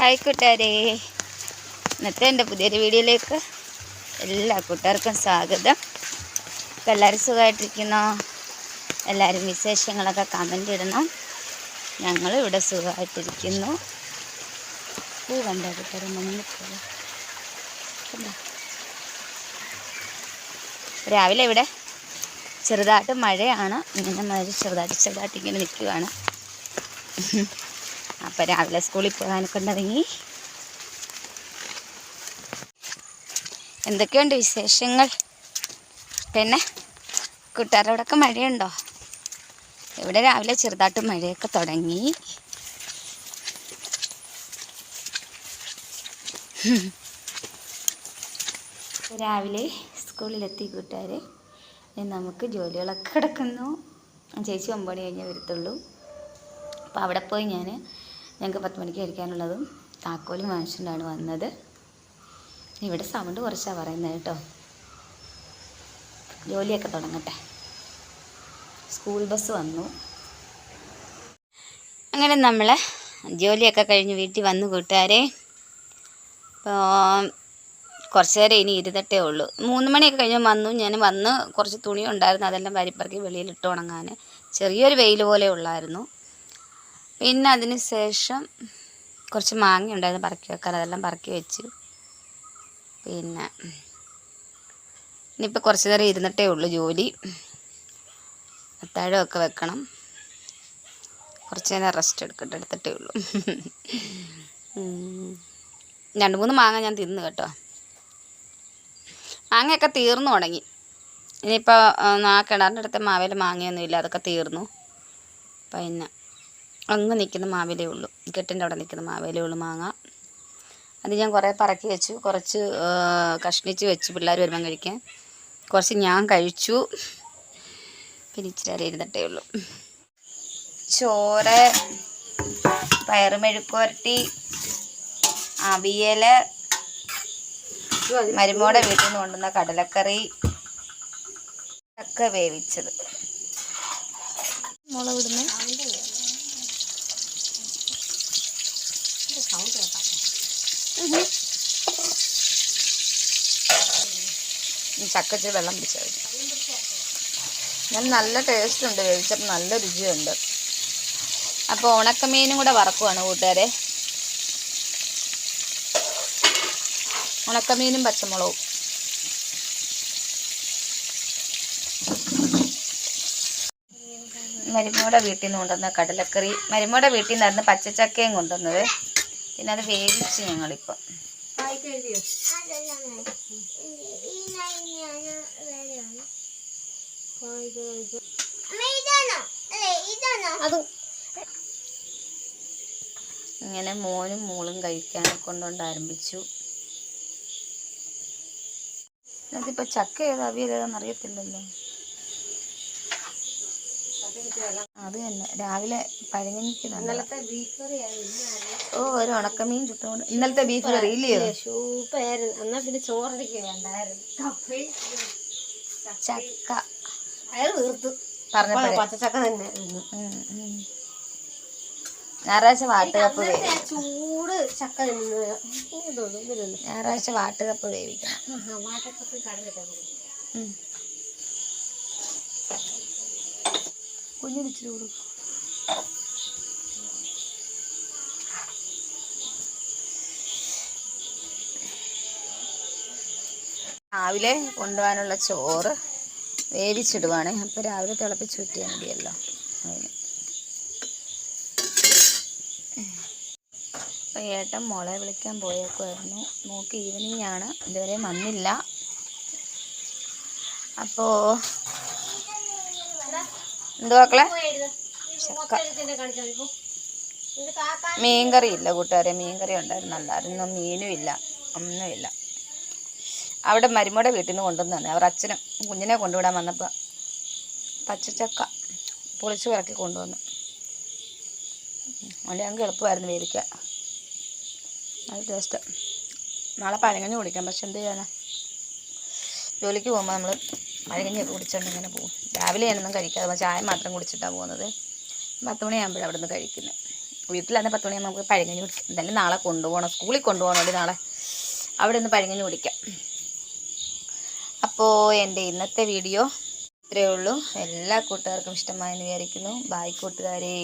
Hi കൂട്ടുകാരെ. ഇന്നത്തെ എന്റെ പുതിയൊരു വീഡിയോയിലേക്ക് എല്ലാ കൂട്ടുകാർക്കും സ്വാഗതം. ഇപ്പം എല്ലാവരും സുഖമായിട്ടിരിക്കുന്നോ? എല്ലാവരും വിശേഷങ്ങളൊക്കെ കമന്റ് ഇടണം. ഞങ്ങൾ ഇവിടെ സുഖമായിട്ടിരിക്കുന്നു. പൂ കണ്ടോ മഞ്ഞപ്പൂ കണ്ടോ? രാവിലെ ഇവിടെ ചെറുതായിട്ട് മഴയാണ്. ഇങ്ങനെ മഴ ചെറുതായിട്ട് ചെറുതായിട്ട് ഇങ്ങനെ നിൽക്കുകയാണ് അപ്പം രാവിലെ സ്കൂളിൽ പോകാനൊക്കെ ഉണ്ടിറങ്ങി എന്തൊക്കെയുണ്ട് വിശേഷങ്ങൾ? പിന്നെ കൂട്ടുകാരോടൊക്കെ മഴയുണ്ടോ? ഇവിടെ രാവിലെ ചെറുതായിട്ട് മഴയൊക്കെ തുടങ്ങി. രാവിലെ സ്കൂളിലെത്തി ഇനി നമുക്ക് ജോലികളൊക്കെ കിടക്കുന്നു. ചേച്ചി ഒമ്പത് കഴിഞ്ഞേ വരത്തുള്ളൂ. അപ്പോൾ അവിടെ പോയി ഞാൻ ഞങ്ങൾക്ക് പത്ത് മണിക്ക് കഴിക്കാനുള്ളതും താക്കോലും വാങ്ങിച്ചുകൊണ്ടാണ് വന്നത്. ഇവിടെ സൗണ്ട് കുറച്ചാണ് പറയുന്നത് കേട്ടോ. ജോലിയൊക്കെ തുടങ്ങട്ടെ. സ്കൂൾ ബസ് വന്നു. അങ്ങനെ നമ്മൾ ജോലിയൊക്കെ കഴിഞ്ഞ് വീട്ടിൽ വന്നു കൂട്ടുകാരെ. അപ്പോൾ കുറച്ച് നേരം ഇനി ഇരുതട്ടേ ഉള്ളൂ. മൂന്ന് മണിയൊക്കെ കഴിഞ്ഞ് വന്നു. ഞാൻ വന്ന് കുറച്ച് തുണി ഉണ്ടായിരുന്നു. അതെല്ലാം വരിപ്പറക്കി വെളിയിലിട്ട് ഉണങ്ങാൻ ചെറിയൊരു വെയിൽ പോലെ ഉള്ളായിരുന്നു. പിന്നെ അതിന് ശേഷം കുറച്ച് മാങ്ങ ഉണ്ടായിരുന്നു. പറക്കി വെക്കാൻ അതെല്ലാം പറക്കി വെച്ചു. പിന്നെ ഇനിയിപ്പോൾ കുറച്ച് നേരം ഇരുന്നിട്ടേ ഉള്ളൂ ജോലി. അത്താഴമൊക്കെ വെക്കണം. കുറച്ച് നേരം റെസ്റ്റ് എടുക്കട്ടെ എടുത്തിട്ടേ ഉള്ളൂ. രണ്ട് മൂന്ന് മാങ്ങ ഞാൻ തിന്നു കേട്ടോ. മാങ്ങയൊക്കെ തീർന്നു തുടങ്ങി. ഇനിയിപ്പോൾ ആ കിണറിന്റെ അടുത്ത മാവേൽ മാങ്ങയൊന്നുമില്ല അതൊക്കെ തീർന്നു. പിന്നെ അങ്ങ് നിൽക്കുന്ന മാവേലേ ഉള്ളൂ. കെട്ടിന്റെ അവിടെ നിൽക്കുന്ന മാവേലേ ഉള്ളൂ മാങ്ങ. അത് ഞാൻ കുറേ പറക്കി വെച്ചു. കുറച്ച് കഷ്ണിച്ച് വെച്ചു പിള്ളേർ വരുമ്പം കഴിക്കാൻ. കുറച്ച് ഞാൻ കഴിച്ചു. പിന്നെ ഇച്ചിരി അരി ഇരുന്നിട്ടേ ഉള്ളൂ. ചോറ് പയറുമെഴുക്കുരട്ടി അവിയൽ മരുമോടെ വീട്ടിൽ നിന്ന് കൊണ്ടുവന്ന കടലക്കറി. ഒക്കെ വേവിച്ചത്. മുളക് ഇടുന്നു ചക്കച്ച് വെള്ളം പിടിച്ചാൽ മതി. ഞാൻ നല്ല ടേസ്റ്റ് ഉണ്ട് വേവിച്ചപ്പോൾ നല്ല രുചിയുണ്ട്. അപ്പോൾ ഉണക്കമീനും കൂടെ വറക്കുവാണ് കൂട്ടുകാരെ. ഉണക്കമീനും പച്ചമുളകും. മരുമയുടെ വീട്ടിൽ നിന്ന് കൊണ്ടുവന്ന കടലക്കറി മരുമയുടെ വീട്ടിൽ നിന്നായിരുന്നു പച്ചച്ചക്കയും കൊണ്ടുവന്നത്. പിന്നെ അത് വേവിച്ച് ഞങ്ങളിപ്പോൾ ഇങ്ങനെ മോനും മോളും കഴിക്കാനെ കൊണ്ടുകൊണ്ട് ആരംഭിച്ചു. അതിപ്പോൾ ചക്ക ഏതാ? അവിയൽ ഏതാന്ന് അറിയത്തില്ലല്ലോ. അത് തന്നെ. രാവിലെ പഴങ്ങനിക്ക് ഓ ഒരു ഉണക്കമീൻ ചുട്ടുകൊണ്ട് ഇന്നലത്തെ ബീഫ് കറി ഇല്ലയോ? സൂപ്പറായിരുന്നു. എന്നാ പിന്നെ ചോറടിക്ക് വേണ്ടായിരുന്നു. ചക്ക. അയാൾ വീർത്തു പറഞ്ഞപ്പോഴേ പച്ചച്ചക്ക തന്നെ. ഞായറാഴ്ച വാട്ടുകപ്പ് ചൂട് ചക്ക ഞായറാഴ്ച വാട്ടുകപ്പ് വേവിക്കണം. വാട്ടക്കപ്പ് കടലിട്ടു കുഞ്ഞിനിച്ചിരി കൊടുക്കും. രാവിലെ കൊണ്ടുപോകാനുള്ള ചോറ് വേവിച്ചിടുവാണ്. അപ്പോൾ രാവിലെ തിളപ്പിച്ച് ചുറ്റിയാൽ മതിയല്ലോ. അതിന്. ഏട്ടൻ മോളെ വിളിക്കാൻ പോയേക്കുമായിരുന്നു നോക്ക് ഈവനിങ് ആണ്. ഇതുവരെ വന്നില്ല. അപ്പോൾ മക്കളെ? ചക്ക. മീൻകറി ഇല്ല കൂട്ടുകാരെ മീൻകറി ഉണ്ടായിരുന്നു അല്ലായിരുന്നു മീനും ഇല്ല ഒന്നുമില്ല. അവിടെ മരുമയുടെ വീട്ടിൽ നിന്ന് കൊണ്ടുവന്നു തന്നെ അവർ അച്ഛനും കുഞ്ഞിനെ കൊണ്ടുവിടാൻ വന്നപ്പോൾ പച്ചച്ചക്ക പൊളിച്ച് കിടക്കി കൊണ്ടുവന്നു. അതുകൊണ്ട് ഞങ്ങൾക്ക് എളുപ്പമായിരുന്നു വേവിക്കാൻ. നല്ല ടേസ്റ്റ് നാളെ പഴങ്ങഞ്ഞ് കുടിക്കാം. പക്ഷെ എന്ത് ചെയ്യാനാ? ജോലിക്ക് പോകുമ്പോൾ നമ്മൾ പഴങ്കഞ്ഞിയൊക്കെ കുടിച്ചുകൊണ്ട് ഇങ്ങനെ പോകും. രാവിലെ ഞാനൊന്നും കഴിക്കാതെ ചായ മാത്രം കുടിച്ചിട്ടാണ് പോകുന്നത്. പത്ത് മണിയാകുമ്പോഴാണ് അവിടെ നിന്ന് കഴിക്കുന്നത് വീട്ടിലാണെങ്കിൽ പത്ത് മണിയാകുമ്പോൾ നമുക്ക് പഴങ്കഞ്ഞി കുടിക്കാം. എന്തായാലും നാളെ കൊണ്ടുപോകണം സ്കൂളിൽ കൊണ്ടുപോകണമല്ലോ നാളെ. അവിടെ നിന്ന് പഴങ്കഞ്ഞി കുടിക്കാം. അപ്പോൾ എന്റെ ഇന്നത്തെ വീഡിയോ ഇത്രയേ ഉള്ളൂ. എല്ലാ കൂട്ടുകാർക്കും ഇഷ്ടമായെന്ന് വിചാരിക്കുന്നു. ബായ് കൂട്ടുകാരേ.